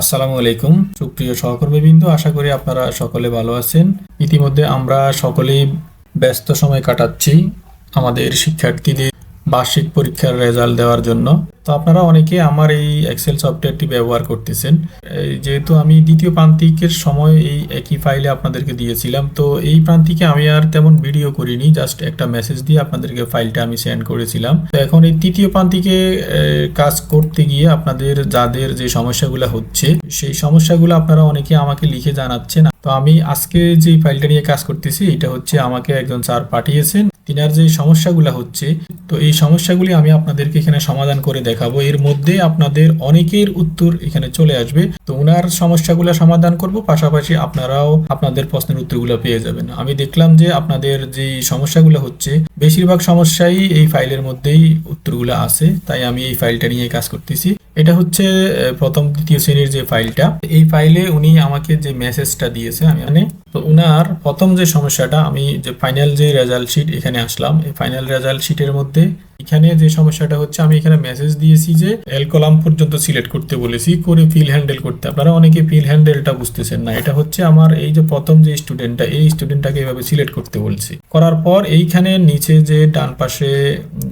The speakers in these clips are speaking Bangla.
আসসালামু আলাইকুম। সুপ্রিয় সহকর্মীবৃন্দ, আশা করি আপনারা সকলে ভালো আছেন। ইতিমধ্যে আমরা সকলেই ব্যস্ত সময় কাটাচ্ছি আমাদের শিক্ষার্থীদের বার্ষিক পরীক্ষার রেজাল্ট দেওয়ার জন্য। তো আপনারা অনেকে আমার এই এক্সেল সফটওয়্যারটি ব্যবহার করতেছেন। যেহেতু আমি দ্বিতীয় প্রান্তিকের সময় এই একই ফাইলে আপনাদেরকে দিয়েছিলাম, তো এই প্রান্তিকে আমি আর তেমন ভিডিও করিনি জাস্ট একটা মেসেজ দিয়ে আপনাদেরকে ফাইলটা আমি সেন্ড করেছিলাম। তো এখন এই তৃতীয় প্রান্তিকে কাজ করতে গিয়ে আপনাদের যাদের যে সমস্যাগুলো হচ্ছে, সেই সমস্যাগুলো আপনারা অনেকে আমাকে লিখে জানাচ্ছেন। তো আমি আজকে যে ফাইলটা নিয়ে কাজ করতেছি, এটা হচ্ছে আমাকে একজন স্যার পাঠিয়েছেন। তিনার যে সমস্যাগুলো হচ্ছে, তো এই সমস্যাগুলি আমি আপনাদেরকে এখানে সমাধান করে দেখাবো। এর মধ্যে আপনাদের অনেকের উত্তর এখানে চলে আসবে। তো ওনার সমস্যাগুলো সমাধান করব, পাশাপাশি আপনারাও আপনাদের প্রশ্নের উত্তরগুলো পেয়ে যাবেন। আমি দেখলাম যে আপনাদের যে সমস্যাগুলো হচ্ছে বেশিরভাগ সমস্যাই এই ফাইলের মধ্যেই উত্তরগুলো আছে, তাই আমি এই ফাইলটা নিয়ে কাজ করতেছি। এটা হচ্ছে প্রথম দ্বিতীয় শ্রেণির যে ফাইলটা, এই ফাইলে উনি আমাকে যে মেসেজটা দিয়েছে, আমি মানে তো উনার প্রথম যে সমস্যাটা, আমি যে ফাইনাল যে রেজাল্ট শিট এখানে আসলাম, এই ফাইনাল রেজাল্ট শিটের মধ্যে এখানে যে সমস্যাটা হচ্ছে, আমি এখানে মেসেজ দিয়েছি যে এল কলাম পর্যন্ত সিলেক্ট করতে বলেছি, করে ফিল হ্যান্ডেল করতে। আপনারা অনেকে ফিল হ্যান্ডেলটা বুঝতেছেন না। এটা হচ্ছে আমার এই যে প্রথম যে স্টুডেন্টটা এই স্টুডেন্টটাকে এভাবে সিলেক্ট করতে বলছি। করার পর এইখানে নিচে যে ডান পাশে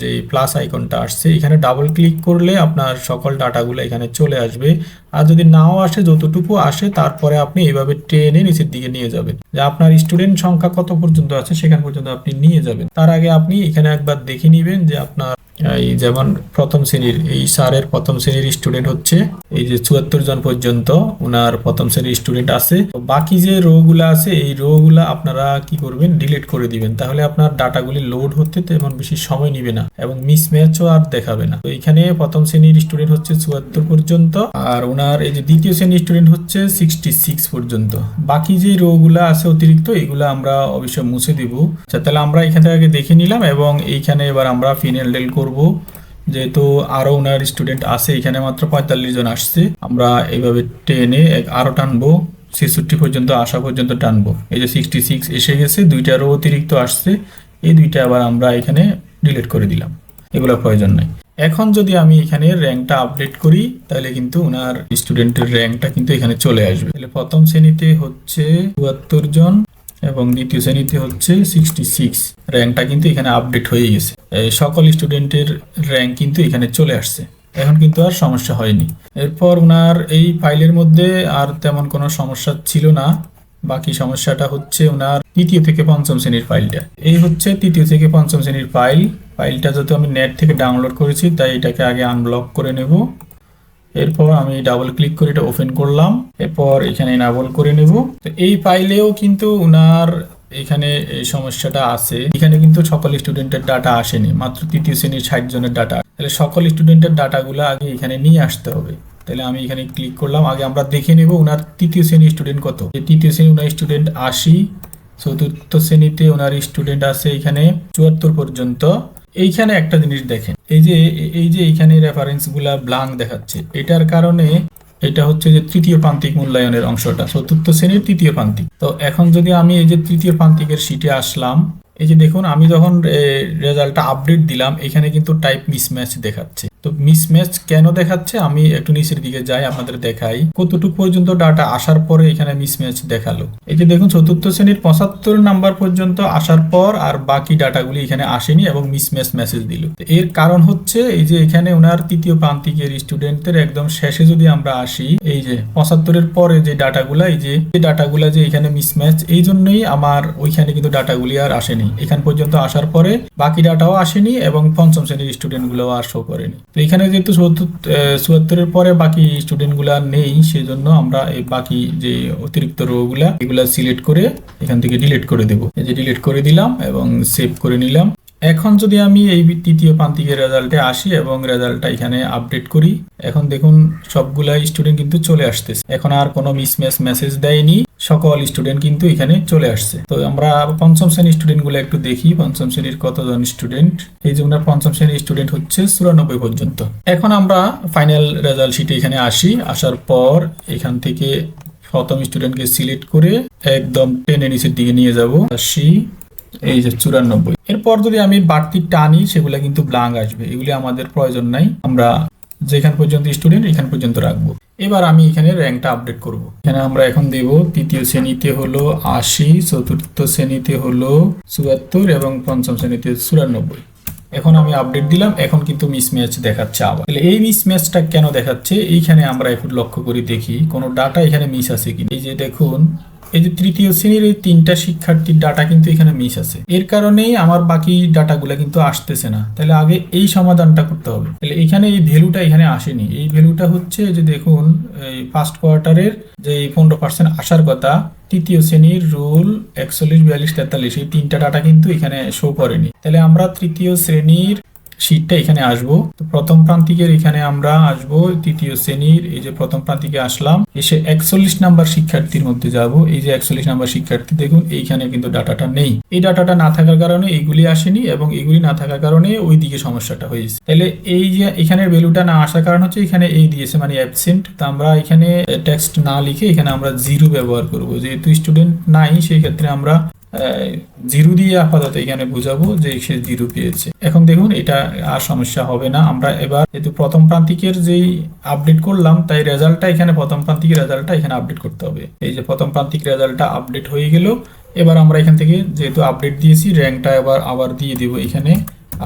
যে প্লাস আইকনটা আসছে, এখানে ডাবল ক্লিক করলে আপনার সকল ডাটাগুলো এখানে চলে আসবে। আর যদি নাও আসে, যতটুকু আসে, তারপরে আপনি এইভাবে টেনে নিচের দিকে নিয়ে যাবেন। যে আপনার স্টুডেন্ট সংখ্যা কত পর্যন্ত আছে, সেখান পর্যন্ত আপনি নিয়ে যাবেন। তার আগে আপনি এখানে একবার দেখে নিবেন যে আপনার এই যেমন প্রথম শ্রেণির, এই স্যারের প্রথম শ্রেণির স্টুডেন্ট হচ্ছে এই যে চুয়াত্তর জন পর্যন্ত ওনার প্রথম শ্রেণির স্টুডেন্ট আছে। বাকি যে রো গুলো আছে, এই রো গুলা আপনারা কি করবেন? ডিলিট করে দিবেন। তাহলে আপনার ডাটাগুলি লোড হতে তেমন বেশি সময় নিবে না এবং মিসম্যাচও আর দেখাবে না। তো এখানে প্রথম শ্রেণির স্টুডেন্ট হচ্ছে চুয়াত্তর পর্যন্ত আর ওনার এই যে দ্বিতীয় শ্রেণির স্টুডেন্ট হচ্ছে সিক্সটি সিক্স পর্যন্ত। বাকি যে রো গুলা আছে অতিরিক্ত, এগুলো আমরা অবশ্যই মুছে দিব। আচ্ছা তাহলে আমরা এখান থেকে দেখে নিলাম এবং এইখানে এবার আমরা ফিনেল ডেল করব। যেহেতু আরও ওনার স্টুডেন্ট আছে, এখানে মাত্র পঁয়তাল্লিশ জন আসছে। আমরা এইভাবে টেনে আরও টানবো। ছেষট্টি পর্যন্ত আসা পর্যন্ত টানবো। এই যে সিক্সটি সিক্স এসে গেছে, দুইটারও অতিরিক্ত আসছে। এই দুইটা আবার আমরা এখানে ডিলিট করে দিলাম। এগুলো প্রয়োজন নাই। এখন যদি আমি এখানে র্যাঙ্কটা আপডেট করি, তাহলে কিন্তু ওনার স্টুডেন্টের র্যাঙ্কটা কিন্তু এখানে চলে আসবে। তাহলে প্রথম শ্রেণীতে হচ্ছে চুয়াত্তর জন। এবং দ্বিতীয় শ্রেণীতে হচ্ছে সিক্সটি সিক্স র্যাঙ্কটা কিন্তু এখানে আপডেট হয়ে গেছে। সকল স্টুডেন্টের র্যাঙ্ক কিন্তু এখানে চলে আসছে। এখন কিন্তু আর সমস্যা হয়নি। এরপর ওনার এই ফাইলের মধ্যে আর তেমন কোনো সমস্যা ছিল না। বাকি সমস্যাটা হচ্ছে ওনার তৃতীয় থেকে পঞ্চম শ্রেণির ফাইলটা এই হচ্ছে তৃতীয় থেকে পঞ্চম শ্রেণির ফাইল ফাইলটা যেহেতু আমি নেট থেকে ডাউনলোড করেছি, তাই এটাকে আগে আনব্লক করে নেব। এরপর আমি ডাবল ক্লিক করে এটা ওপেন করলাম। এরপর এখানে এনাবল করে নেব। তো এই ফাইলেও কিন্তু উনার এখানে এই সমস্যাটা আছে। এখানে কিন্তু সকল স্টুডেন্টের ডাটা আসেনি। মাত্র তৃতীয় শ্রেণির ষাট জনের ডাটা তাহলে সকল স্টুডেন্টের ডাটাগুলো আগে এখানে নিয়ে আসতে হবে। তাহলে আমি এখানে ক্লিক করলাম। আগে আমরা দেখে নেব ওনার তৃতীয় শ্রেণির স্টুডেন্ট কত। তৃতীয় শ্রেণি ওনার স্টুডেন্ট আশি, চতুর্থ শ্রেণীতে ওনার স্টুডেন্ট আছে এখানে চুয়াত্তর পর্যন্ত। এইখানে একটা জিনিস দেখেন। এই যে এই যে এইখানে রেফারেন্সগুলা ব্লাঙ্ক দেখাচ্ছে, এটার কারণে এটা হচ্ছে যে তৃতীয় প্রান্তিক মূল্যায়নের অংশটা, চতুর্থ শ্রেণির তৃতীয় প্রান্তিক। তো এখন যদি আমি এই যে তৃতীয় প্রান্তিকের সিটে আসলাম, এই যে দেখুন, আমি যখন রেজাল্টটা আপডেট দিলাম, এখানে কিন্তু টাইপ মিসম্যাচ দেখাচ্ছে। তো মিসম্যাচ কেন দেখাচ্ছে? আমি একটু নিচের দিকে যাই, আপনাদের দেখাই। কতটুকু পর্যন্ত ডাটা আসার পরে এখানে মিসম্যাচ দেখাল? এই যে দেখুন, চতুর্থ শ্রেণির পঁচাত্তর নাম্বার পর্যন্ত আসার পর আর বাকি ডাটাগুলি এখানে আসেনি এবং মিসম্যাচ মেসেজ দিল। এর কারণ হচ্ছে, এই যে এখানে ওনার তৃতীয় প্রান্তিকের স্টুডেন্টদের একদম শেষে যদি আমরা আসি, এই যে পঁচাত্তরের পরে যে ডাটাগুলা এই যে ডাটাগুলা যে এখানে মিসম্যাচ এই জন্যই আমার ওইখানে কিন্তু ডাটাগুলি আর আসেনি। এখান পর্যন্ত আসার পরে বাকি ডাটাও আসেনি এবং পঞ্চম শ্রেণির স্টুডেন্টগুলো আর শো করেনি। তো এখানে যেহেতু চুয়াত্তরের পরে বাকি স্টুডেন্টগুলো নেই, সেজন্য আমরা এই বাকি যে অতিরিক্ত রোগুলা, এগুলা সিলেক্ট করে এখান থেকে ডিলিট করে দেবো। এই যে ডিলিট করে দিলাম এবং সেভ করে নিলাম। এখন যদি আমি এই তৃতীয় প্রান্তিকের রেজাল্টে আসি এবং রেজাল্টটা এখানে আপডেট করি, এখন দেখুন সবগুলা স্টুডেন্ট কিন্তু চলে আসতেছে। এখন আর কোনো মিসম্যাচ মেসেজ দেয়নি, সকল স্টুডেন্ট কিন্তু এখানে চলে আসছে। তো আমরা পঞ্চম শ্রেণির স্টুডেন্টগুলো একটু দেখি, পঞ্চম শ্রেণির কতজন স্টুডেন্ট এই যে ওনার পঞ্চম শ্রেণির স্টুডেন্ট হচ্ছে চুরানব্বই পর্যন্ত। এখন আমরা ফাইনাল রেজাল্ট শিটে এখানে আসি। আসার পর এখান থেকে প্রথম স্টুডেন্টকে সিলেক্ট করে একদম টেনে নিচের দিকে নিয়ে যাব। আসি। এই যে চুরানব্বই। এরপর যদি আমি বাড়তি টানি, সেগুলো কিন্তু ব্লাঙ্ক আসবে। এগুলি আমাদের প্রয়োজন নাই। আমরা যেখান পর্যন্ত স্টুডেন্ট এখান পর্যন্ত রাখব। এবার আমি এখানে র্যাঙ্কটা আপডেট করব। এখানে আমরা এখন দেব, তৃতীয় শ্রেণীতে হলো আশি, চতুর্থ শ্রেণীতে হলো চুয়াত্তর এবং পঞ্চম শ্রেণীতে চুরানব্বই। এখন আমি আপডেট দিলাম। এখন কিন্তু মিসম্যাচ দেখাচ্ছে আবার। তাহলে এই মিসম্যাচটা কেন দেখাচ্ছে? এইখানে আমরা একটু লক্ষ্য করি দেখি, কোনো ডাটা এখানে মিস আছে কি এই যে দেখুন এই যে তৃতীয় শ্রেণির এই তিনটা শিক্ষার্থীর ডাটা কিন্তু এখানে মিস আছে। এর কারণেই আমার বাকি ডাটাগুলো কিন্তু আসতেছে না। তাহলে আগে এই সমাধানটা করতে হবে। তাহলে এখানে এই ভ্যালুটা এখানে আসেনি। এই ভ্যালুটা হচ্ছে যে দেখুন, এই ফার্স্ট কোয়ার্টারের যে পনেরো পার্সেন্ট আসার কথা, তৃতীয় শ্রেণির রুল একচল্লিশ, বিয়াল্লিশ, তেতাল্লিশ, এই তিনটা ডাটা কিন্তু এখানে শো করেনি। তাহলে আমরা তৃতীয় শ্রেণির শীটটা এখানে আসব। তো প্রথম প্রান্তিকের এখানে আমরা আসব, তৃতীয় শ্রেণির, এই যে প্রথম প্রান্তিকে আসলাম। এসে একচল্লিশ নাম্বার শিক্ষার্থীর মধ্যে যাব। এই যে একচল্লিশ নাম্বার শিক্ষার্থী, দেখুন, এইখানে কিন্তু ডাটাটা নেই। এই ডাটাটা না থাকার কারণে এইগুলি আসেনি এবং এইগুলি না থাকার কারণে ওই দিকে সমস্যাটা হয়েছে। তাহলে এই যে এখানের ভ্যালুটা না আসার কারণ হচ্ছে এখানে এই দিয়েছে মানে অ্যাবসেন্ট তো আমরা এখানে টেক্সট না লিখে এখানে আমরা জিরো ব্যবহার করব। যেহেতু স্টুডেন্ট নাই সেই ক্ষেত্রে আমরা জিরো দিয়ে আপাতত এখানে বুঝাবো যে সে জিরো পেয়েছে। এখন দেখুন, এটা আর সমস্যা হবে না। আমরা এবার যেহেতু প্রথম প্রান্তিকের যেই আপডেট করলাম, তাই রেজাল্টটা এখানে প্রথম প্রান্তিকের রেজাল্টটা এখানে আপডেট করতে হবে। এই যে প্রথম প্রান্তিক রেজাল্টটা আপডেট হয়ে গেল, এবার আমরা এখান থেকে যেহেতু আপডেট দিয়েছি র্যাঙ্কটা এবার আবার দিয়ে দিব এখানে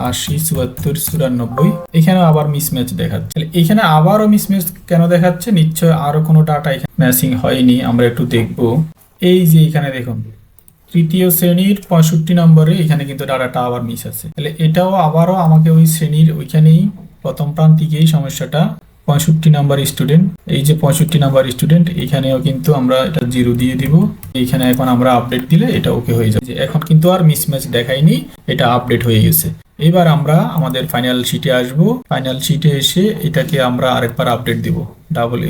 আশি, চুয়াত্তর, চুরানব্বই। এখানে আবার মিসম্যাচ দেখাচ্ছে। এখানে আবারও মিসম্যাচ কেন দেখাচ্ছে? নিশ্চয় আরও কোনো ডাটা এখানে ম্যাচিং হয়নি। আমরা একটু দেখব। এই যে এখানে দেখুন তৃতীয় শ্রেণির পঁয়ষট্টি নম্বরে এখানে কিন্তু ডাটাটা আবার মিস আছে। তাহলে এটাও আবারও আমাকে ওই শ্রেণির ওইখানেই প্রথম প্রান্তিকেই সমস্যাটা। পঁয়ষট্টি নাম্বার স্টুডেন্ট এই যে পঁয়ষট্টি নাম্বার স্টুডেন্ট এখানেও কিন্তু আমরা এটা জিরো দিয়ে দিব। এইখানে এখন আমরা আপডেট দিলে এটা ওকে হয়ে যাবে। এখন কিন্তু আর মিসম্যাচ দেখায়নি, এটা আপডেট হয়ে গেছে। এবার আমরা আমাদের ফাইনাল শিটে আসব। ফাইনাল শিটে এসে এটাকে আমরা আরেকবার আপডেট দিব। ডাবল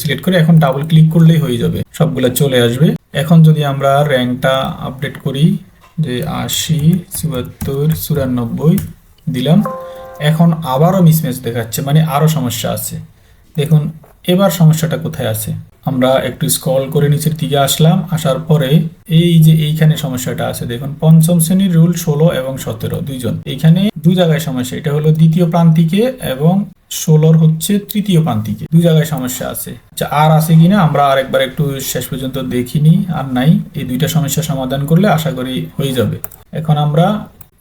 সিলেক্ট করে এখন ডাবল ক্লিক করলেই হয়ে যাবে। সবগুলো চলে আসবে। এখন যদি আমরা র্যাঙ্কটা আপডেট করি, যে আশি, চুয়াত্তর, চুরানব্বই দিলাম, এখন আবারও মিসম্যাচ দেখাচ্ছে মানে আরও সমস্যা আছে। দেখুন, এবার সমস্যাটা কোথায় আছে? আমরা একটু স্ক্রল করে নিচের দিকে আসলাম, আসার পরে এই যে এইখানে সমস্যাটা আছে, দেখুন, পঞ্চম শ্রেণির রুল ষোলো এবং সতেরো, দুইজন। এইখানে দুই জায়গায় সমস্যা, এটা হলো দ্বিতীয় প্রান্তিকে এবং ষোলোর হচ্ছে তৃতীয় প্রান্তিকে। দুই জায়গায় সমস্যা আছে। আচ্ছা আর আছে কিনা আমরা আরেকবার একটু শেষ পর্যন্ত দেখিনি, আর নাই। এই দুইটা সমস্যা সমাধান করলে আশা করি হয়ে যাবে। এখন আমরা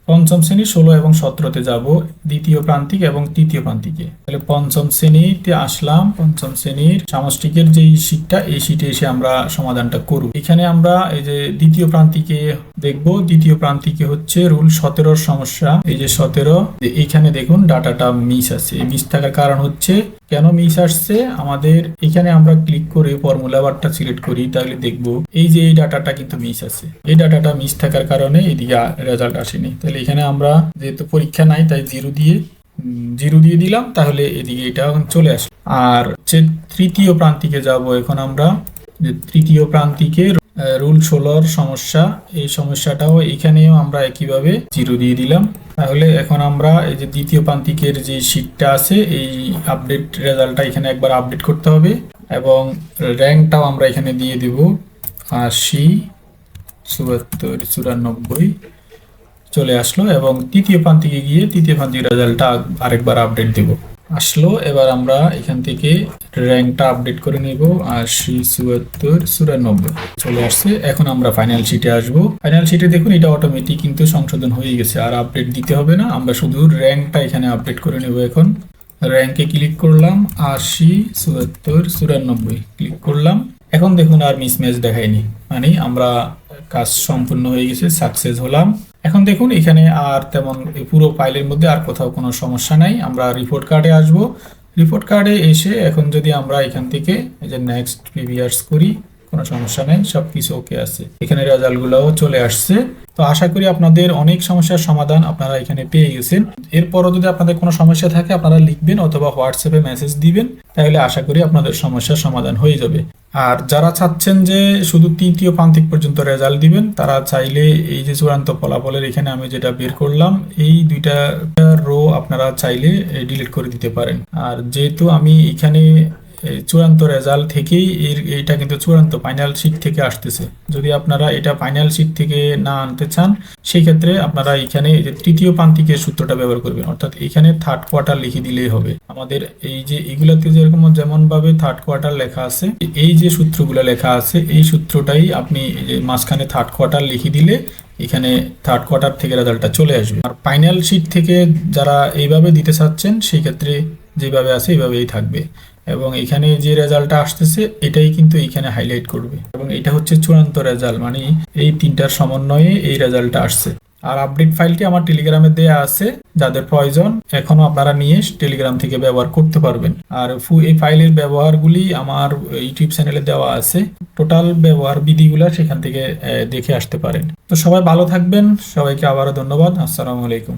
পঞ্চম শ্রেণি, ষোলো এবং সতেরোতে যাব, দ্বিতীয় প্রান্তিক এবং তৃতীয় প্রান্তিকে। তাহলে পঞ্চম শ্রেণীতে আসলাম, পঞ্চম শ্রেণির সামষ্টিকের যে শীটটা, এই শীটে এসে আমরা সমাধানটা করব। এখানে আমরা এই যে দ্বিতীয় প্রান্তিকে দেখব, দ্বিতীয় প্রান্তিকে হচ্ছে রুল সতেরোর সমস্যা। এই যে সতেরো এখানে দেখুন ডাটাটা মিস আছে। মিস থাকার কারণ হচ্ছে কেন মিস আসছে? আমাদের এখানে আমরা ক্লিক করে ফর্মুলা বারটা সিলেক্ট করি, তাহলে দেখব এই যে এই ডাটাটা কিন্তু মিস আছে। এই ডাটাটা মিস থাকার কারণে এদিকে রেজাল্ট আসেনি। তাহলে এখানে আমরা যেহেতু পরীক্ষা নাই, তাই জিরো দিয়ে জিরো দিয়ে দিলাম, তাহলে এদিকে এটা এখন চলে আসে আর হচ্ছে তৃতীয় প্রান্তিকে যাব এখন আমরা, যে তৃতীয় প্রান্তিকে রুল ষোলোর সমস্যা। এই সমস্যাটাও এখানেও আমরা একইভাবে জিরো দিয়ে দিলাম। তাহলে এখন আমরা এই যে দ্বিতীয় প্রান্তিকের যে শীটটা আছে, এই আপডেট রেজাল্টটা এখানে একবার আপডেট করতে হবে এবং র্যাঙ্কটাও আমরা এখানে দিয়ে দিব। আশি, চুয়াত্তর, চুরানব্বই চলে আসলো এবং তৃতীয় প্রান্তিকে গিয়ে তৃতীয় প্রান্তিক রেজাল্টটা আরেকবার আপডেট দিব। আসলো, এবার আমরা এখান থেকে র্যাঙ্কটা আপডেট করে নিব। আশি চুয়াত্তর, চুরানব্বই চলে আসছে। এখন আমরা ফাইনাল শিটে আসব। ফাইনাল শিটে দেখুন, এটা অটোমেটিক কিন্তু সংশোধন হয়ে গেছে। আর আপডেট দিতে হবে না, আমরা শুধু র্যাঙ্কটা এখানে আপডেট করে নেব এখন। র্যাঙ্কে ক্লিক করলাম আশি চুয়াত্তর, চুরানব্বই ক্লিক করলাম। এখন দেখুন আর মিস মিসম্যাচ দেখায়নি। মানে আমরা কাজ সম্পূর্ণ হয়ে গেছে সাকসেস হলাম। এখন দেখুন, এখানে আর তেমন পুরো ফাইলের মধ্যে আর কোথাও কোনো সমস্যা নাই। আমরা রিপোর্ট কার্ডে আসব। রিপোর্ট কার্ডে এসে এখন যদি আমরা এখান থেকে এই যে নেক্সট প্রিভিয়ার্স করি কোনো সমস্যা নেই সব কিছু ওকে আছে। এখানে রেজাল্টগুলোও চলে আসছে। তো আশা করি আপনাদের অনেক সমস্যার সমাধান আপনারা এখানে পেয়ে গেছেন। এরপরও যদি আপনাদের কোনো সমস্যা থাকে, আপনারা লিখবেন অথবা হোয়াটসঅ্যাপে মেসেজ দিবেন, তাহলে আশা করি আপনাদের সমস্যার সমাধান হয়ে যাবে। আর যারা চাচ্ছেন যে শুধু তৃতীয় প্রান্তিক পর্যন্ত রেজাল্ট দিবেন, তারা চাইলে এই যে চূড়ান্ত ফলাফলের এখানে আমি যেটা বের করলাম, এই দুইটা রো আপনারা চাইলে ডিলিট করে দিতে পারেন। আর যেহেতু আমি এখানে চূড়ান্ত রেজাল্ট থেকেই এর এটা কিন্তু চূড়ান্ত ফাইনাল শিট থেকে আসতেছে। যদি আপনারা এটা ফাইনাল শিট থেকে না আনতে চান, সেই ক্ষেত্রে আপনারা এখানে যে তৃতীয় প্রান্তিকের সূত্রটা ব্যবহার করবেন। অর্থাৎ এখানে থার্ড কোয়ার্টার লিখে দিলেই হবে। আমাদের এই যে এগুলাতে যেরকম যেমন ভাবে থার্ড কোয়ার্টার লেখা আছে, এই যে সূত্রগুলো লেখা আছে, এই সূত্রটাই আপনি মাঝখানে থার্ড কোয়ার্টার লিখে দিলে এখানে থার্ড কোয়ার্টার থেকে রেজাল্টটা চলে আসবে। আর ফাইনাল শিট থেকে যারা এইভাবে দিতে চাচ্ছেন, সেই ক্ষেত্রে যেভাবে আছে, এইভাবেই থাকবে। এবং এখানে যে রেজাল্টটা আসতেছে, এটাই কিন্তু এখানে হাইলাইট করবে। এবং এটা হচ্ছে চূড়ান্ত রেজাল্ট মানে এই তিনটার সমন্বয়ে এই রেজাল্টটা আসছে। আর আপডেট ফাইলটি আমার টেলিগ্রামে দেয়া আছে, যাদের প্রয়োজন এখনও আপনারা নিয়ে টেলিগ্রাম থেকে ব্যবহার করতে পারবেন। আর এই ফাইলের ব্যবহারগুলি আমার ইউটিউব চ্যানেলে দেওয়া আছে। টোটাল ব্যবহার বিধিগুলো সেখান থেকে দেখে আসতে পারেন। তো সবাই ভালো থাকবেন, সবাইকে আবারও ধন্যবাদ, আসসালামু আলাইকুম।